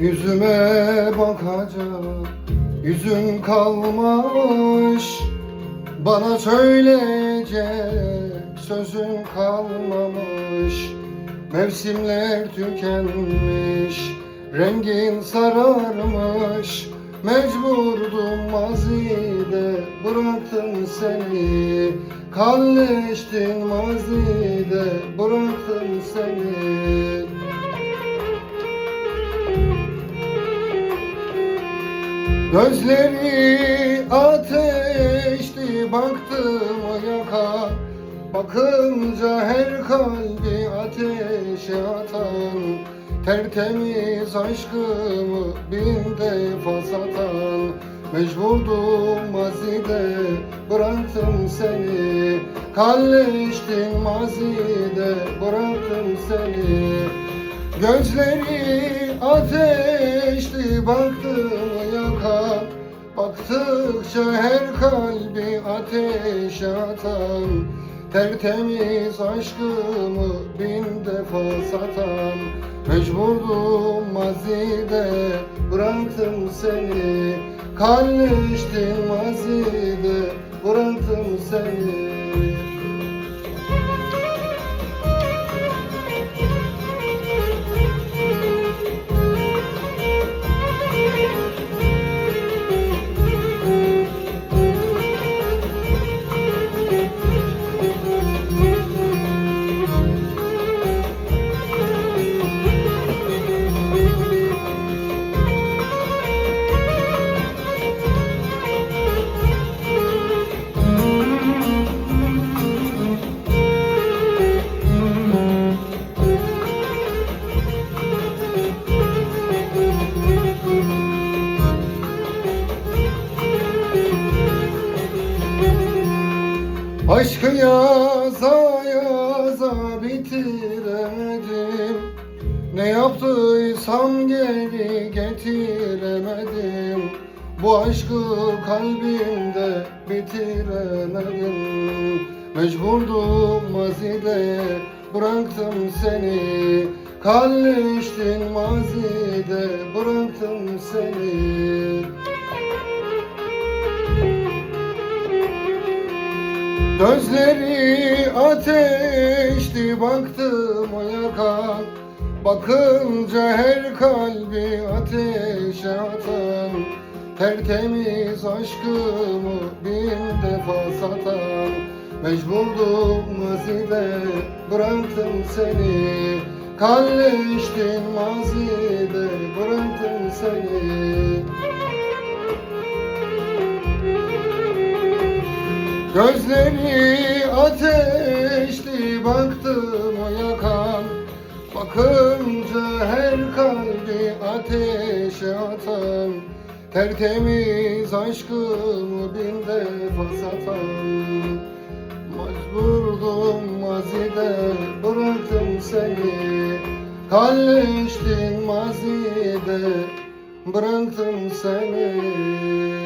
Yüzüme bakacak yüzün kalmamış. Bana söyleyecek sözün kalmamış. Mevsimler tükenmiş Rengin sararmış. Mecburdum mazide Bıraktım seni. Kalleştin mazide Bıraktım seni Gözleri ateşti baktım yaka Bakınca her kalbi ateşe atan. Tertemiz aşkımı bin defa satan. Mecburdum mazide bıraktım seni. Kalleştin mazide bıraktım seni. Gözleri ateşti baktım yaka Baktıkça her kalbi ateş atan Tertemiz aşkımı bin defa satan Mecburdum mazide bıraktım seni. Kalleştin mazide bıraktım seni Aşkı yaza yaza bitiremedim. Ne yaptıysam geri getiremedim. Bu aşkı kalbimde bitiremedim. Mecburdum mazide bıraktım seni. Kalleştin mazide bıraktım seni Gözleri ateşti baktım o yaka Bakınca her kalbi ateşe atan. Tertemiz aşkımı bin defa satan. Mecburdum mazide bıraktım seni. Kalleştin mazide Gözleri ateşti baktım o yakan Bakınca her kalbi ateşe atan. Tertemiz aşkımı bin defa satan. Mecburdum mazide bıraktım seni. Kalleştin mazide bıraktım seni